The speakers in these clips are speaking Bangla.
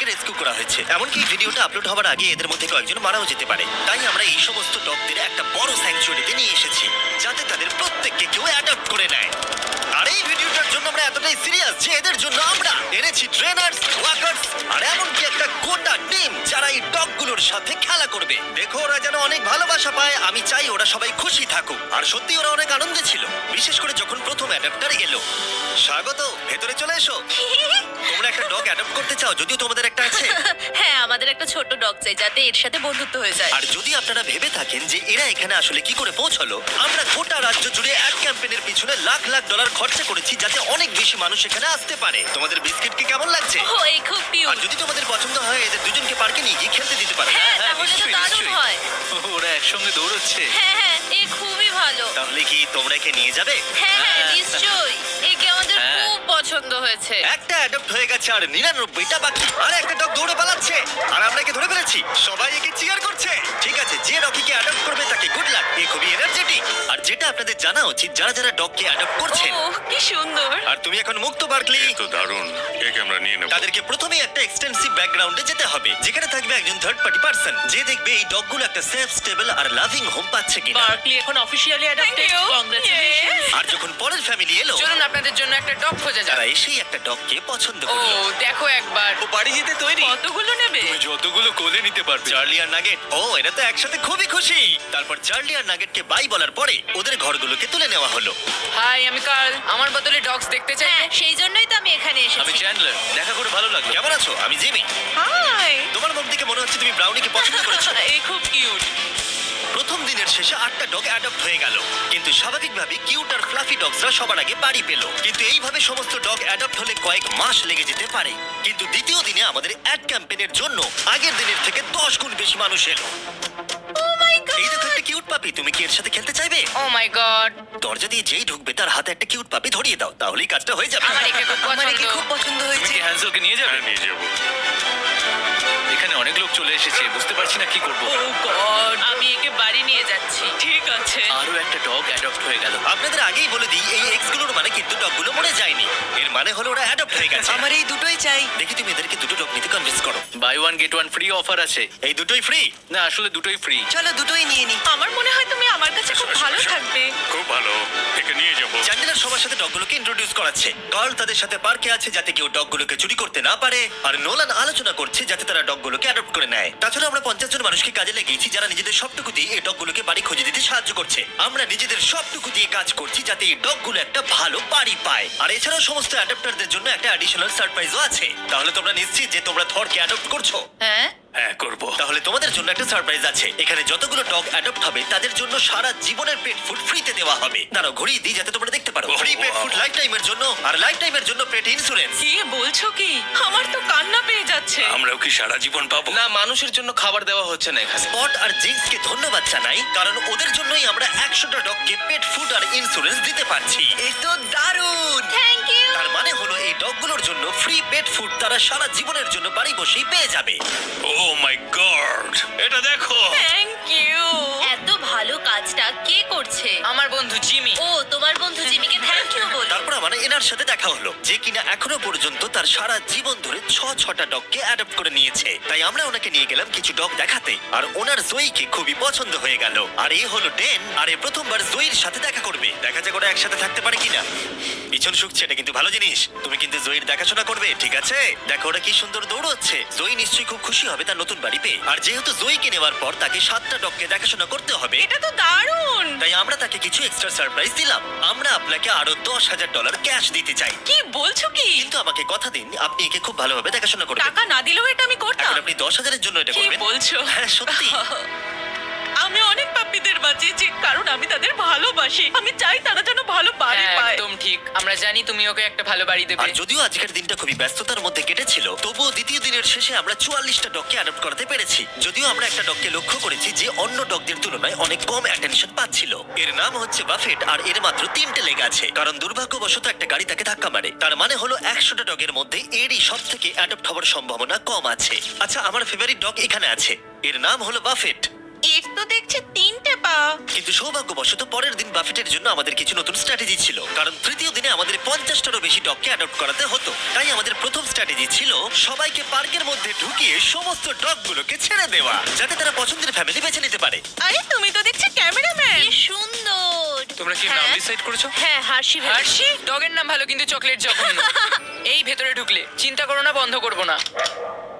থেকে রেস্কিউ করা হয়েছে। এমনকি ভিডিওটা আপলোড হওয়ার আগে এদের মধ্যে কয়েকজন মারাও যেতে পারে। তাই আমরা এই সমস্ত ডগদের একটা বড় স্যাংচুয়ারিতে নিয়ে এসেছি, যাতে তাদের প্রত্যেককে কেউ অ্যাডাপ্ট করে নেয়। আর এই ভিডিওটার জন্য আমরা এতটাই সিরিয়াস যে এদের জন্য আমরা এনেছি ট্রেনার্স ওয়াকার্স আর এমনকি একটা গোটা টিম যারা এই ডগগুলোর সাথে খেলা করবে। দেখো, ওরা যেন অনেক ভালোবাসা পায়, আমি চাই ওরা সবাই খুশি থাকুক। আর সত্যি ওরা অনেক আনন্দে ছিল, বিশেষ করে যখন প্রথম অ্যাডাপ্টার এলো। স্বাগত, ভেতরে চলে এসো। একটা ডগ অ্যাডাপ্ট করতে চাও? যদিও তোমাদের একটা আছে। হ্যাঁ আমাদের একটা ছোট ডগ চাই যাতে এর সাথে বন্ধুত্ব হয়ে যায়। আর যদি আপনারা ভেবে থাকেন যে এরা এখানে আসলে কি করে পৌঁছলো আমরা গোটা রাজ্য জুড়ে এক ক্যাম্পেনের পিছনে লাখ লাখ ডলার খরচা করেছি যাতে অনেক বেশি মানুষ এখানে আসতে পারে। তোমাদের বিস্কিট কি কেমন লাগছে? ও এই খুব আর কিউট যদি তোমাদের পছন্দ হয় এদের দুজনকে পার্কে নিয়ে গিয়ে খেলতে দিতে পারো। হ্যাঁ হ্যাঁ, তাহলে তো নিশ্চয়ই, দারুণ নিশ্চয়ই। হয়। ওরা একসঙ্গে দৌড়চ্ছে। হ্যাঁ হ্যাঁ এ খুবই ভালো। তাহলে কি তোমরা একে নিয়ে যাবে? হ্যাঁ হ্যাঁ হ্যাঁ। নিশ্চয়ই। হয়েছে। একটা অ্যাডপ্ট হয়ে গেছে আর নিরানব্বইটা বাকি। আর একটা ডগ দৌড়ে পালাচ্ছে। আর আমরা একে ধরে ফেলেছি। সবাই একে চিয়ার করছে। ঠিক আছে যে রকিকে অ্যাডপ্ট করবে তাকে গুড লাক এ খুবই এনার্জেটিক আর যেটা আপনাদের জানা উচিত যারা যারা ডগকে অ্যাডপ্ট করছেন। ও কি সুন্দর। আর তুমি এখন মুক্ত বার্কলি। তো দারুণ। একে আমরা নিয়ে নেব। তাদেরকে প্রথমে একটা এক্সটেন্সিভ ব্যাকগ্রাউন্ডে যেতে হবে। যেখানে থাকবে একজন থার্ড পার্টি পার্সন যে দেখবে এই ডগগুলো একটা সেফ স্টেবল আর লাভিং হোম পাচ্ছে কিনা। বার্কলি এখন অফিসিয়ালি অ্যাডাপ্টেড you. কংগ্রাচুলেশন আর যখন পরের ফ্যামিলি এলো চলুন আপনাদের জন্য একটা ডগ খোঁজা যাক। তারা এসেই একটা ডগকে পছন্দ ও করল দেখো একবার। ও বাড়ি যেতে তৈরি। কতগুলো নেবে? তুমি যতগুলো কোলে নিতে পারবে। চার্লি আর নাগেট ও এরা তো একসাথে খুবই খুশি। তারপর চার্লি আর নাগেটকে বাই বলার পরে ওদের ঘরগুলোকে তুলে নেওয়া হলো। হাই আমি কার্ল। আমার বদলে ডগস দেখতে চাই হ্যাঁ সেই জন্যই তো আমি এখানে আমি এসেছি চ্যান্ডলার দেখা করে ভালো লাগল। কেমন আছো? আমি জিমি। হাই। তোমার মুখ দেখে মনে হচ্ছে তুমি ব্রাউনিকে পছন্দ করেছ। এই খুব কিউট। প্রথম দিনের শেষে আটটা ডগ অ্যাডপ্ট হয়ে গেল। কিন্তু স্বাভাবিকভাবে কিউট আর ফ্লাফি ডগসরা সবার আগে বাড়ি পেল। কিন্তু এইভাবে সমস্ত ডগ অ্যাডপ্ট হলে কয়েক মাস লেগে যেতে পারে। কিন্তু দ্বিতীয় দিনে আমাদের অ্যাড ক্যাম্পেনের জন্য আগের দিনের থেকে দশ গুণ বেশি মানুষ এলো। এই দেখো একটা কিউট পাপি তুমি কি এর সাথে খেলতে চাইবে? ও মাই গড দরজা দিয়ে যেই ঢুকবে তার হাতে একটা কিউট পাপি ধরিয়ে দাও তাহলেই কাজটা হয়ে যাবে। আমার একে খুব পছন্দ। হ্যান্সেলকে নিয়ে যাবে? হ্যাঁ নিয়ে যাব। এখানে অনেক লোক চলে এসেছে বুঝতে পারছি না কি করব। ও গড আমি একে বাড়ি নিয়ে যাচ্ছি। ঠিক আছে। আরও একটা ডগ অ্যাডপ্ট হয়ে গেল। আপনাদের আগেই বলে দিই এই এক্সগুলোর মানে কিন্তু ডগগুলো মরে যায়নি। এর মানে হলো ওরা অ্যাডপ্ট হয়ে গেছে। আমার এই দুটোই চাই। দেখি তুমি এদেরকে দুটো ডগ নিতে কনভিন্স করো। Buy one get one free offer আছে। এই দুটোই ফ্রি না আসলে দুটোই ফ্রি চলো দুটোই নিয়ে নি। আমার মনে হয় তুমি আমার কাছে খুব ভালো থাকবে। খুব ভালো। একে নিয়ে যাব। চ্যান্ডেলার সবার সাথে ডগগুলোকে ইন্ট্রোডিউস করাচ্ছে। কার্ল তাদের সাথে পার্কে আছে যাতে কেউ ডগগুলোকে চুরি করতে না পারে। আর নোলান আলোচনা করছে যাতে তারা ডগগুলোকে অ্যাডপ্ট করে নেয়। তাছাড়া আমরা পঞ্চাশ জন মানুষকে কাজে লেগেছি যারা নিজেদের সবটুকু দিয়ে এই ডগগুলোকে বাড়ি খুঁজে দিতে সাহায্য করছে। আমরা নিজেদের সবটুকু দিয়ে কাজ করছি যাতে এই ডগগুলো একটা ভালো বাড়ি পায়। আর এছাড়াও সমস্ত অ্যাডাপ্টারদের জন্য একটা অ্যাডিশনাল সারপ্রাইজও আছে। তাহলে তোমরা নিশ্চিত যে তোমরা থরকে অ্যাডপ্ট করছ? হ্যাঁ। হ্যাঁ করব। তাহলে তোমাদের জন্য একটা সারপ্রাইজ আছে। এখানে যতগুলো ডগ অ্যাডপ্ট হবে তাদের জন্য সারা জীবনের পেট ফুড ফ্রিতে দেওয়া হবে। তারা ঘুরিয়ে দিই যাতে তোমরা দেখতে পারো। Free pet. ফুড লাইফ টাইমের জন্য আর লাইফ টাইমের জন্য পেট ইন্স্যুরেন্স কি বলছো কি? যাচ্ছে। আমরাও কি সারা জীবন পাবো? না মানুষের জন্য খাবার দেওয়া হচ্ছে না এখানে। স্পট আর জিন্সকে ধন্যবাদ জানাই কারণ ওদের জন্যই আমরা একশোটা ডগকে পেট ফুড আর ইন্স্যুরেন্স দিতে পারছি। এই তো দারুণ! থ্যাংক ইউ তার মানে হলো এই ডগগুলোর জন্য ফ্রি পেট ফুড তারা সারা জীবনের জন্য বাড়ি বসেই পেয়ে যাবে। ও মাই গড এটা দেখো। থ্যাংক ইউ এত ভালো কাজটা কে করছে? আমার বন্ধু জিমি। ও তোমার বন্ধু জিমিকে থ্যাংক ইউ বলো। তারপর আমার এনার সাথে দেখা হলো যে কিনা এখনও পর্যন্ত তার সারা জীবন ধরে ছ ছটা ডগকে অ্যাডপ্ট করে নিয়েছে। তাই আমরা ওনাকে নিয়ে গেলাম কিছু ডগ দেখাতে। আর ওনার জয়ীকে খুবই পছন্দ হয়ে গেল। আর এই হলো ডেন আর এ প্রথমবার জয়ীর সাথে দেখা করবে। দেখা যাক ওরা একসাথে থাকতে পারে কিনা। পিছন শুকছে এটা কিন্তু ভালো জিনিস। তুমি কিন্তু জয়ীর দেখাশোনা করবে ঠিক আছে? দেখো ওরা কি সুন্দর দৌড়চ্ছে। জয়ী নিশ্চয়ই খুব খুশি হবে তার নতুন বাড়ি পেয়ে আর যেহেতু জয়ীকে নেওয়ার পর তাকে সাতটা ডগকে দেখাশোনা করতে হবে। এটা তো দারুণ! তাই আমরা তাকে কিছু এক্সট্রা সারপ্রাইজ দিলাম। আমরা আপনাকে আরও দশ হাজার ডলার ক্যাশ দিতে চাই। কি বলছো কি? কিন্তু আমাকে কথা দিন আপনি একে খুব ভালোভাবে দেখাশোনা করবেন টাকা না দিলেও এটা আমি করতাম। এখন আপনি দশ হাজারের জন্য এটা কি করবেন। বলছো? হ্যাঁ সত্যি। আমি অনেক পাপ্পিদের বাঁচিয়েছি কারণ আমি তাদের ভালোবাসি। আমি চাই তারা যেন ভালো বাড়ি হ্যাঁ, পায়। একদম ঠিক। আমরা জানি তুমি ওকে একটা ভালো বাড়ি দেবে। আর যদিও আজকের দিনটা খুবই ব্যস্ততার মধ্যে কেটেছিল তবুও দ্বিতীয় দিনের শেষে আমরা চুয়াল্লিশটা ডগকে অ্যাডপ্ট করতে পেরেছি। যদিও আমরা একটা ডগকে লক্ষ্য করেছি যে অন্য ডগদের তুলনায় অনেক কম অ্যাটেনশন পাচ্ছিল। এর নাম হচ্ছে বাফেট আর এর মাত্র তিনটে লেগ আছে। কারণ দুর্ভাগ্যবশত একটা গাড়ি তাকে ধাক্কা মারে। তার মানে হলো একশোটা ডগের মধ্যে এরই সব থেকে অ্যাডপ্ট হওয়ার সম্ভাবনা কম আছে। আচ্ছা আমার ফেভারিট ডগ এখানে আছে। এর নাম হলো বাফেট। তো দেখছি তিনটে পা। কিন্তু সৌভাগ্যবশত পরের দিন বাফেটের জন্য আমাদের কিছু নতুন স্ট্র্যাটেজি ছিল কারণ তৃতীয় দিনে আমাদের পঞ্চাশটারও বেশি ডগকে অ্যাডপ্ট করাতে হতো। তাই আমাদের প্রথম স্ট্র্যাটেজি ছিল সবাইকে পার্কের মধ্যে ঢুকিয়ে সমস্ত ডগগুলোকে ছেড়ে দেওয়া যাতে তারা পছন্দের ফ্যামিলি বেছে নিতে পারে। আরে তুমি তো দেখছি ক্যামেরাম্যান। কি সুন্দর। তোমরা কি নাম হ্যাঁ। ডিসাইড করেছ? হ্যাঁ হাসি হার্ষি ডগের নাম ভালো কিন্তু চকলেট জঘন্য। এই ভেতরে ঢুকলে চিন্তা করো না বন্ধ করব না।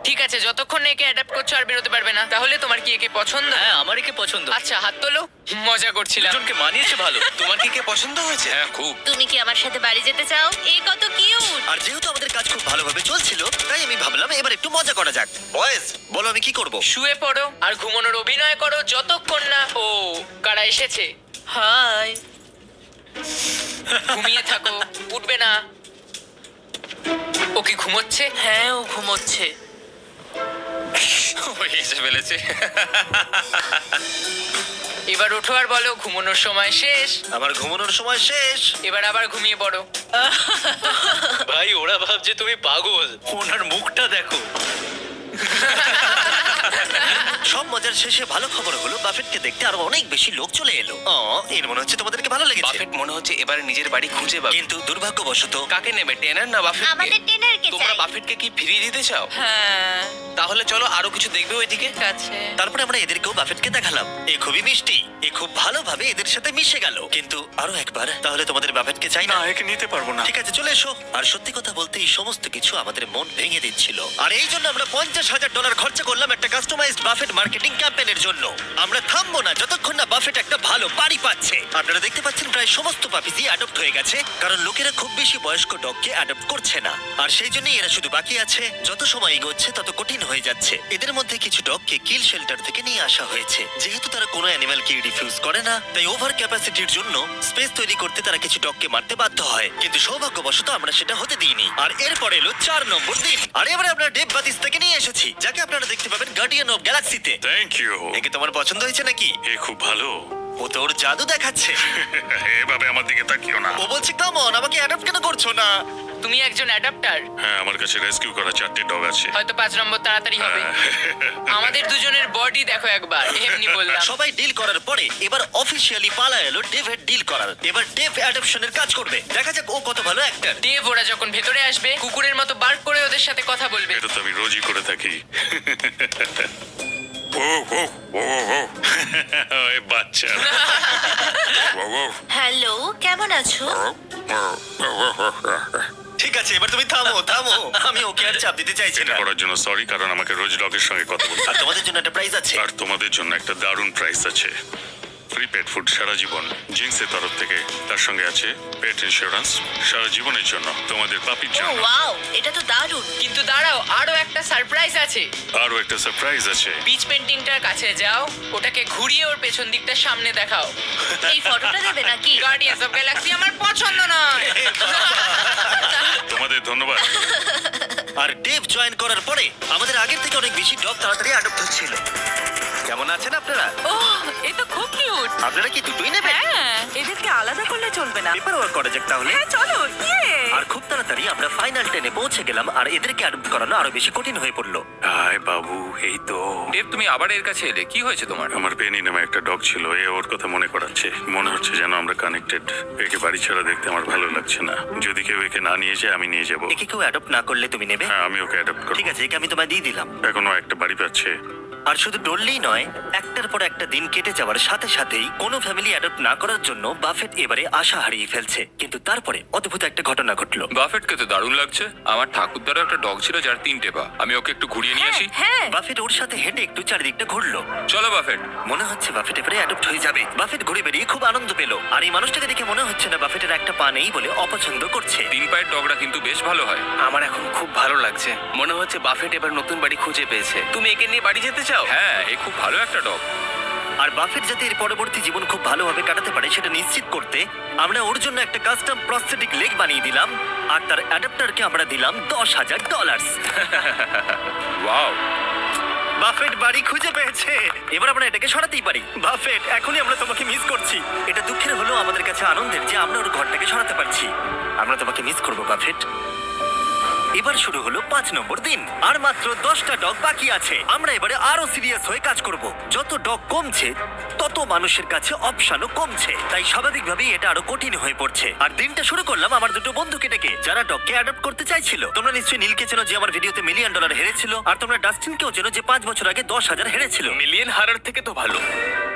ঠিক আছে যতক্ষণ না একে অ্যাডাপ্ট করছ আর বেরোতে পারবে না। তাহলে তোমার কি একে পছন্দ? হ্যাঁ আমার একে পছন্দ। আচ্ছা হাত তোলো। মজা করছিলাম। দুজনকে মানিয়েছে ভালো। তোমার কি কে পছন্দ হয়েছে? হ্যাঁ খুব। তুমি কি আমার সাথে বাড়ি যেতে চাও? এই কত কিউট আর যেহেতু আমাদের কাজ খুব ভালোভাবে চলছিল তাই আমি ভাবলাম এবার একটু মজা করা যাক। বয়েজ বলো আমি কি করব? শুয়ে পড়ো আর ঘুমানোর অভিনয় করো যতক্ষণ না ও কারা এসেছে। হাই। ঘুমিয়ে থাকো উঠবে না। ও কি ঘুমোচ্ছে? হ্যাঁ ও ঘুমোচ্ছে। এসে ফেলেছে। এবার উঠো আর বলো ঘুমানোর সময় শেষ। আমার ঘুমানোর সময় শেষ। এবার আবার ঘুমিয়ে পড়ো। ভাই ওরা ভাবছে তুমি পাগল। ওনার মুখটা দেখো। সব মজার শেষে ভালো খবর হলো বাফেটকে দেখতে আরও অনেক বেশি লোক চলে এলো। ও এর মনে হচ্ছে তোমাদেরকে ভালো লেগেছে। বাফেট মনে হচ্ছে এবারে নিজের বাড়ি খুঁজে পাবে। কিন্তু দুর্ভাগ্যবশত কাকে নেবে টেনার না বাফেট আমাদের টেনারকে তোমরা চাই। বাফেটকে কি ফিরিয়ে দিতে চাও? হ্যাঁ। তাহলে চলো আরও কিছু দেখবে ওইদিকে। ঠিক আছে। তারপরে আমরা এদেরকেও বাফেটকে দেখালাম। এ খুবই মিষ্টি এ খুব ভালোভাবে এদের সাথে মিশে গেল। কিন্তু আরও একবার তাহলে তোমাদের বাফেটকে চাই না? একে নিতে পারব না। ঠিক আছে চলে এসো। আর সত্যি কথা বলতে এই সমস্ত কিছু আমাদের মন ভেঙে দিচ্ছিল। আর এই জন্য আমরা পঞ্চাশ হাজার ডলার খরচা করলাম একটা কাস্টমাইজড বাফেট মার্কেটিং ক্যাম্পেনের জন্য। আমরা থামবো না যতক্ষণ না বাফেট একটা ভালো বাড়ি পাচ্ছে। আপনারা দেখতে পাচ্ছেন প্রায় সমস্ত পাপিসই অ্যাডপ্ট হয়ে গেছে, কারণ লোকেরা খুব বেশি বয়স্ক ডগকে অ্যাডপ্ট করছে না। আর সেই জন্যই এরা শুধু বাকি আছে, যত সময় এগোচ্ছে তত কঠিন হয়ে যাচ্ছে। এদের মধ্যে কিছু ডগকে কিল শেল্টার থেকে নিয়ে আসা হয়েছে। যেহেতু তারা কোনো অ্যানিমালকে রিফিউজ করে না, তাই ওভার ক্যাপাসিটির জন্য স্পেস তৈরি করতে তারা কিছু ডগকে মারতে বাধ্য হয়। কিন্তু সৌভাগ্যবশত আমরা সেটা হতে দিইনি। আর এরপরে এলো চার নম্বর দিন। আর এবারে আমরা ডেভ বাতিস থেকে নিয়ে এসেছি, যাকে আপনারা দেখতে পাবেন গার্ডিয়ান অফ গ্যালাক্সিতে থ্যাংক ইউ একে তোমার পছন্দ হয়েছে নাকি? এ খুব ভালো। ও তোর জাদু দেখাচ্ছে। এভাবে আমার দিকে তাকিও না। ও বলছে কামন আমাকে অ্যাডাপ্ট কেন করছ না? তুমি একজন অ্যাডাপ্টার হ্যাঁ আমার কাছে রেস্কিউ করা চারটে ডগ আছে। হয়তো পাঁচ নম্বর তাড়াতাড়ি হবে। আমাদের দুজনের বডি দেখো একবার এমনি বললাম। সবাই ডিল করার পরে এবার অফিসিয়ালি পালা এলো ডেভের ডিল করার। এবার ডেভ অ্যাডাপশনের কাজ করবে। দেখা যাক ও কত ভালো অ্যাক্টর দেব ওরা যখন ভেতরে আসবে কুকুরের মতো বার্ক করে ওদের সাথে কথা বলবে। এটা তো আমি রোজই করে থাকি। ও ও ও ও বাচ্চা। ও ও হ্যালো কেমন আছো? ঠিক আছে এবার তুমি থামো থামো। আমি ওকে আর চাপ দিতে চাইছি এটা না। করার জন্য সরি কারণ আমাকে রোজ ডগের সঙ্গে কথা বলতে আর তোমাদের জন্য একটা প্রাইজ আছে। আর তোমাদের জন্য একটা দারুণ প্রাইজ আছে। ফ্রি পেট ফুড সারা জীবন জিন্সের তরফ থেকে। তার সঙ্গে আছে পেট ইন্স্যুরেন্স সারা জীবনের জন্য তোমাদের পাপির ও জন্য ওয়াও এটা তো দারুণ। কিন্তু দাঁড়াও আরও একটা সারপ্রাইজ আছে। আরও একটা সারপ্রাইজ আছে। পিচ পেন্টিংটার কাছে যাও ওটাকে ঘুরিয়ে ওর পেছন দিকটা সামনে দেখাও। এই ফটোটা দেবে নাকি? গার্ডিয়ান্স অফ গ্যালাক্সি আমার পছন্দ নয়। তোমাদের ধন্যবাদ। আর ডেভ জয়েন করার পরে আমাদের আগের থেকে অনেক বেশি ডগ তাড়াতাড়ি অ্যাডপ্ট হচ্ছিল। আপনারা কি দুটোই নেবেন? হ্যাঁ এদেরকে আলাদা করলে চলবে না। পেপার ওয়ার্ক করা যাক তাহলে। হ্যাঁ চলো ইয়ে! আর খুব তাড়াতাড়ি আমরা ফাইনাল টেনে পৌঁছে গেলাম আর এদেরকে অ্যাডপ্ট করানো আরও বেশি কঠিন হয়ে পড়ল। হাই বাবু এই তো। দেব তুমি আবার এর কাছে এলে কি হয়েছে তোমার? আমার বেনি নামে একটা ডগ ছিল এ ওর কথা মনে করাচ্ছে। মনে হচ্ছে যেন আমরা কানেক্টেড একে বাড়ি ছাড়া দেখতে আমার ভালো লাগছে না। যদি কেউ একে না নিয়ে যায় আমি নিয়ে যাব। একে কেউ অ্যাডপ্ট না করলে তুমি নেবে? হ্যাঁ আমি ওকে অ্যাডাপ্ট করব। ঠিক আছে একে আমি তোমায় দিয়ে দিলাম। এখনও একটা বাড়ি পাচ্ছে। আর শুধু ডললেই নয় একটার পর একটা দিন কেটে যাওয়ার সাথে সাথেই কোনো ফ্যামিলি অ্যাডপ্ট না করার জন্য বাফেট এবারে আশা হারিয়ে ফেলছে। কিন্তু তারপরে অদ্ভুত একটা ঘটনা ঘটলো। বাফেটকে তো দারুণ লাগছে। আমার ঠাকুর ঠাকুরদারও একটা ডগ ছিল যার তিনটে পা। আমি ওকে একটু ঘুরিয়ে নিয়ে আসি। হ্যাঁ বাফেট ওর সাথে হেঁটে একটু চারিদিকটা ঘুরলো। চলো বাফেট। মনে হচ্ছে বাফেট এবারে অ্যাডপ্ট হয়ে যাবে। বাফেট ঘুরে বেরিয়ে খুব আনন্দ পেল। আর এই মানুষটাকে দেখে মনে হচ্ছে না বাফেটের একটা পা নেই বলে অপছন্দ করছে। তিন পায়ের ডগরা কিন্তু বেশ ভালো হয়। আমার এখন খুব ভালো লাগছে। মনে হচ্ছে বাফেট এবার নতুন বাড়ি খুঁজে পেয়েছে। তুমি একে নিয়ে বাড়ি যেতে চাও হ্যাঁ এ খুব ভালো একটা ডগ। আর বাফেট যাতে এর পরবর্তী জীবন খুব ভালোভাবে কাটাতে পারে সেটা নিশ্চিত করতে আমরা ওর জন্য একটা কাস্টম প্রস্থেটিক লেগ বানিয়ে দিলাম আর তার অ্যাডাপ্টারকে আমরা দিলাম দশ হাজার ডলার ওয়াও। বাফেট বাড়ি খুঁজে পেয়েছে। এবার আমরা এটাকে সরাতেই পারি। বাফেট এখনই আমরা তোমাকে মিস করছি। এটা দুঃখের হলেও আমাদের কাছে আনন্দের যে আমরা ওর ঘরটাকে সরাতে পারছি। আমরা তোমাকে মিস করব বাফেট। এবার শুরু হলো পাঁচ নম্বর দিন। আর মাত্র দশটা ডগ বাকি আছে। আমরা এবারে আরও সিরিয়াস হয়ে কাজ করব। যত ডগ কমছে তত মানুষের কাছে অপশানও কমছে। তাই স্বাভাবিকভাবেই এটা আরও কঠিন হয়ে পড়ছে। আর দিনটা শুরু করলাম আমার দুটো বন্ধুকে ডেকে যারা ডগকে অ্যাডপ্ট করতে চাইছিল। তোমরা নিশ্চয়ই নীলকে চেনো যে আমার ভিডিওতে মিলিয়ন ডলার হেরেছিল আর তোমরা ডাস্টিনকেও চেনো যে পাঁচ বছর আগে দশ হাজার হেরেছিল। মিলিয়ন হারার থেকে তো ভালো।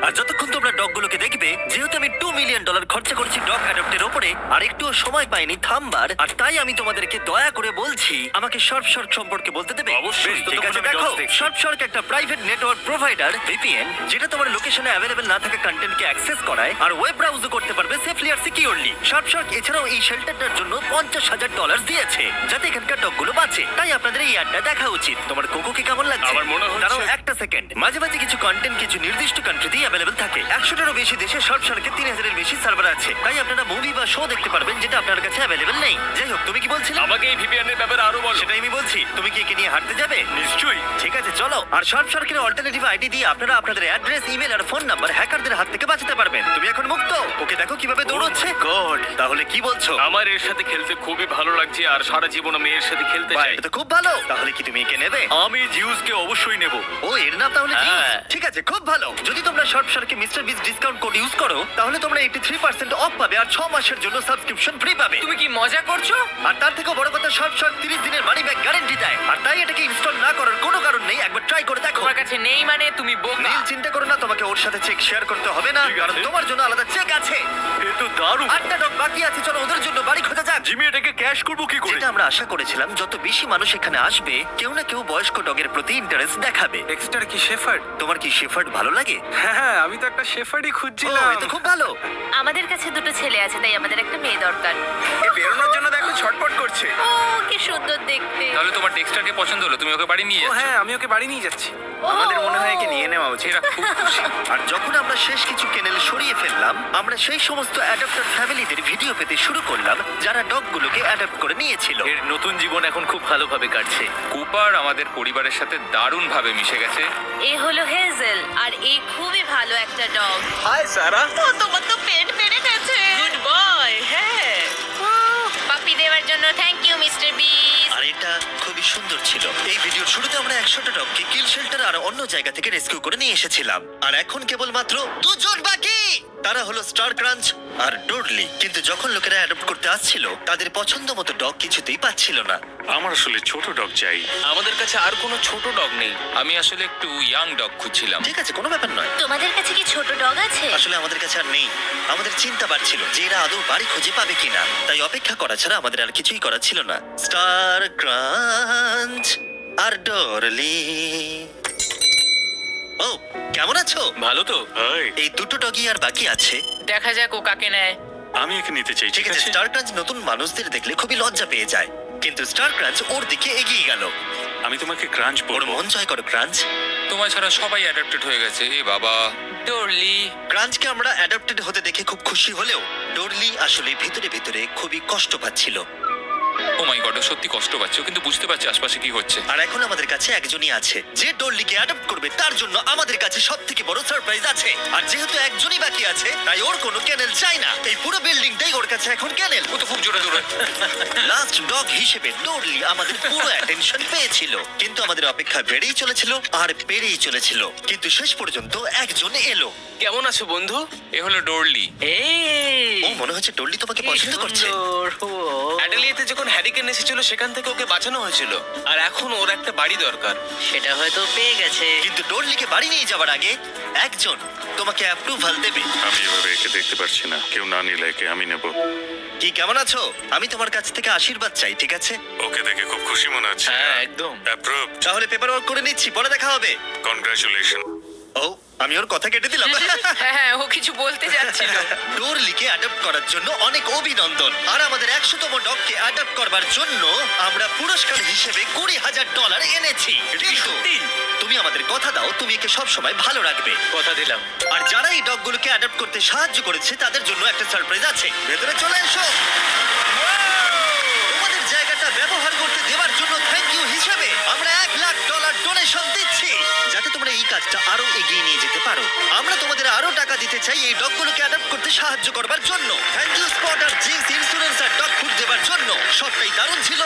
আর যতক্ষণ তোমরা ডগগুলোকে দেখবে যেহেতু আমি টু মিলিয়ন ডলার খরচা করছি ডগ অ্যাডপ্টের ওপরে আর একটুও সময় পাইনি থামবার আর তাই আমি তোমাদেরকে দয়া করে বলছি আমাকে শর্ট শর্ট সম্পর্কে বলতে দেবে? অবশ্যই, ঠিক আছে দেখো। শর্ট শর্ট একটা প্রাইভেট নেটওয়ার্ক প্রোভাইডার ভিপিএন যেটা তোমার লোকেশনে অ্যাভেলেবেল না থাকা কন্টেন্টকে অ্যাক্সেস করায় আর ওয়েব ব্রাউজও করতে পারবে সেফলি আর সিকিউরলি শর্ট শর্ট এছাড়াও এই শেল্টারটার জন্য পঞ্চাশ হাজার ডলার দিয়েছে যাতে এখানকার ডগগুলো বাঁচে। তাই আপনাদের এই অ্যাডটা দেখা উচিত। তোমার কোকোকে কেমন লাগছে? আমার মনে হচ্ছে- দাঁড়াও একটা সেকেন্ড মাঝে মাঝে কিছু কন্টেন্ট কিছু নির্দিষ্ট কান্ট্রিতেই অ্যাভেলেবেল থাকে। একশোটারও বেশি দেশে শর্ট শর্টকে তিন হাজারের বেশি সার্ভার আছে। তাই আপনারা মুভি বা শো দেখতে পারবেন যেটা আপনার কাছে অ্যাভেলেবেল নেই। যাই হোক তুমি কি বলছিলে? আমাকে এই ভিপিএন এর ব্যাপারে আরও বলো। সেটাই আমি বলছি। তুমি কি একে নিয়ে হাঁটতে যাবে? নিশ্চয়ই। ঠিক আছে চলো। আর শর্ট সার্কের অল্টারনেটিভ আইডি দিয়ে আপনারা আপনাদের অ্যাড্রেস ইমেল আর ফোন নাম্বার হ্যাকারদের হাত থেকে বাঁচাতে পারবেন। তুমি এখন মুক্ত। ওকে দেখো কীভাবে দৌড়চ্ছে। গড তাহলে কি বলছো? আমার এর সাথে খেলতে খুবই ভালো লাগছে আর সারা জীবন আমি এর সাথে খেলতে বাহ, চাই। এটা তো খুব ভালো। তাহলে কি তুমি একে নেবে? আমি জিউসকে অবশ্যই নেব। ও এর নাম তাহলে জিউস? হ্যাঁ। ঠিক আছে খুব ভালো। যদি তোমরা short সার্কে mister Beast discount code use করো তাহলে তোমরা এইটি থ্রি পার্সেন্ট অফ পাবে আর ছ মাসের জন্য সাবস্ক্রিপশন ফ্রি পাবে। তুমি কি মজা করছ? আর তার থেকেও বড় কথা শর্ট শর্ট তিরিশ দিনের মানি ব্যাক গ্যারেন্টি দেয়। আর তাই এটাকে ইনস্টল না করার কোনো কারণ নেই। একবার ট্রাই করে দেখো। তোমার কাছে নেই মানে তুমি বোকা। নীল চিন্তা করো না তোমাকে ওর সাথে চেক শেয়ার করতে হবে না ঠিক আছে। কারণ তোমার জন্য আলাদা চেক আছে। এ তো দারুণ। আটটা ডগ বাকি আছে চলো ওদের জন্য বাড়ি খোঁজা যাক। জিমি এটাকে ক্যাশ করব কি করে? যেটা আমরা আশা করেছিলাম যত বেশি মানুষ এখানে আসবে কেউ না কেউ বয়স্ক ডগের প্রতি ইন্টারেস্ট দেখাবে। এক্সট্রা কি শেফার্ড তোমার কি শেফার্ড ভালো লাগে? হ্যাঁ আমি তো একটা শেফার্ডই খুঁজছিলাম। এ তো খুব ভালো। আমাদের কাছে দুটো ছেলে আছে তাই আমাদের একটা মেয়ে দরকার। এ বেরোনোর জন্য দেখো ছটপট করছে। ও কি সুন্দর দেখতে। তাহলে তোমার ডেক্সটারকে পছন্দ হলো তুমি ওকে বাড়ি নিয়ে ও যাচ্ছ হ্যাঁ আমি ওকে বাড়ি নিয়ে যাচ্ছি। আমাদের মনে হয় একে নিয়ে নেওয়া উচিত। এরা খুব খুশি। আর যখন আমরা শেষ কিছু কেনেল সরিয়ে ফেললাম। আমরা সেই সমস্ত অ্যাডাপ্টার ফ্যামিলিদের ভিডিও পেতে শুরু করলাম যারা ডগগুলোকে অ্যাডাপ্ট করে নিয়েছিল। এর নতুন জীবন এখন খুব ভালোভাবে কাটছে। কুপার আমাদের পরিবারের সাথে দারুণ ভাবে মিশে গেছে। এ হলো হেজেল আর এই খুবই ভালো একটা ডগ। হাই সারা। তোমার তো পেট বেড়ে গেছে। গুড বয় হ্যাঁ। দেওয়ার জন্য। থ্যাংক ইউ মিস্টার বিস আর এটা খুবই সুন্দর ছিল। এই ভিডিওর শুরুতে আমরা একশোটা ডগকে কিল শেল্টার আর অন্য জায়গা থেকে রেস্কিউ করে নিয়ে এসেছিলাম। আর এখন কেবল মাত্র দুজন বাকি! তারা হলো স্টার ক্রাঞ্চ আর ডোডলি কিন্তু যখন লোকেরা অ্যাডপ্ট করতে আসছিল তাদের পছন্দ মতো ডগ কিছুতেই পাচ্ছিল না। আমার আসলে ছোট ডগ চাই। আমাদের কাছে আর কোনো ছোট ডগ নেই। আমি আসলে একটু ইয়াং ডগ খুঁজছিলাম। ঠিক আছে কোনো ব্যাপার নয়। তোমাদের কাছে কি ছোট ডগ আছে? আসলে আমাদের কাছে আর নেই। আমাদের চিন্তা বাড়ছিল যে এরা আদৌ বাড়ি খুঁজে পাবে কিনা। তাই অপেক্ষা করা ছাড়া আমাদের আর কিছুই করা ছিল না। স্টার ক্রাঞ্চ আর ডরলি ও কেমন আছো? ভালো তো। এই দুটো ডগি আর বাকি আছে। দেখা যাক ও কাকে নেয়। আমি একে নিতে চাই ঠিক আছে স্টার ক্রাঞ্চ নতুন মানুষদের দেখলে খুবই লজ্জা পেয়ে যায়। কিন্তু স্টার ক্রাঞ্চ ওর দিকে এগিয়ে গেল। আমি তোমাকে ক্রাঞ্চ ওর বলব। মন জয় করো ক্রাঞ্চ তোমার ছাড়া সবাই অ্যাডাপ্টেড হয়ে গেছে এ বাবা। ডরলি ক্রাঞ্চকে আমরা অ্যাডাপ্টেড হতে দেখে খুব খুশি হলেও ডোরলি আসলে ভিতরে ভিতরে খুবই কষ্ট পাচ্ছিল। ও মাই গড সত্যি কষ্ট পাচ্ছে ও কিন্তু বুঝতে পারছে আশপাশে কি হচ্ছে। আর এখন আমাদের কাছে একজনই আছে যে ডোরলিকে অ্যাডপ্ট করবে তার জন্য আমাদের কাছে সব থেকে বড় সারপ্রাইজ আছে। আর যেহেতু একজনই বাকি আছে তাই ওর কোনো ক্যানেল চাই না। এই পুরো বিল্ডিংটাই ওর কাছে এখন ক্যানেল ও তো খুব জোরে দৌড়ায়। লাস্ট ডগ হিসেবে ডোরলি আমাদের পুরো অ্যাটেনশন পেয়েছিল। কিন্তু আমাদের অপেক্ষা বেড়েই চলেছিল আর বেড়েই চলেছিল। কিন্তু শেষ পর্যন্ত একজন এলো। কেমন আছো বন্ধু? এ হলো ডোরলি এই। ও মনে হচ্ছে ডোরলি তোমাকে পছন্দ করছে। অ্যাডেলিয়াতে যখন হ্যারিকেন এসেছিল সেখান থেকে ওকে বাঁচানো হয়েছিল। আর এখন ওর একটা বাড়ি দরকার। সেটা হয়তো পেয়ে গেছে। কিন্তু ডোরলিকে বাড়ি নিয়ে যাওয়ার আগে একজন তোমাকে অ্যাপ্রুভাল দেবে। আমি এভাবে একে দেখতে পারছি না। কেউ না নিলে একে আমি নেব। কি কেমন আছো? আমি তোমার কাছ থেকে আশীর্বাদ চাই ঠিক আছে? ওকে দেখে খুব খুশি মনে হচ্ছে। হ্যাঁ একদম। অ্যাপ্রুভ তাহলে পেপার ওয়ার্ক করে নিচ্ছি পরে দেখা হবে। কনগ্রাচুলেশন ও আমি ওর কথা কেটে দিলাম। হ্যাঁ হ্যাঁ ও কিছু বলতে যাচ্ছিল। ডোরলিকে অ্যাডপ্ট করার জন্য অনেক অভিনন্দন। আর আমাদের একশোতম ডগকে অ্যাডপ্ট করবার জন্য আমরা পুরস্কার হিসেবে কুড়ি হাজার ডলার এনেছি। কিন্তু তুমি আমাদের কথা দাও তুমি একে সব সময় ভালো রাখবে। কথা দিলাম। আর যারা এই ডগগুলোকে অ্যাডপ্ট করতে সাহায্য করেছে তাদের জন্য একটা সারপ্রাইজ আছে। ভেতরে চলে এসো। কাজটা আরও এগিয়ে নিয়ে যেতে পারো। আমরা তোমাদের আরও টাকা দিতে চাই এই ডগগুলোকে অ্যাডাপ্ট করতে সাহায্য করবার জন্য। থ্যাংক ইউ স্পট আর জিন্স ইন্স্যুরেন্স আর ডগ ফুড দেবার জন্য। সবটাই দারুণ ছিল।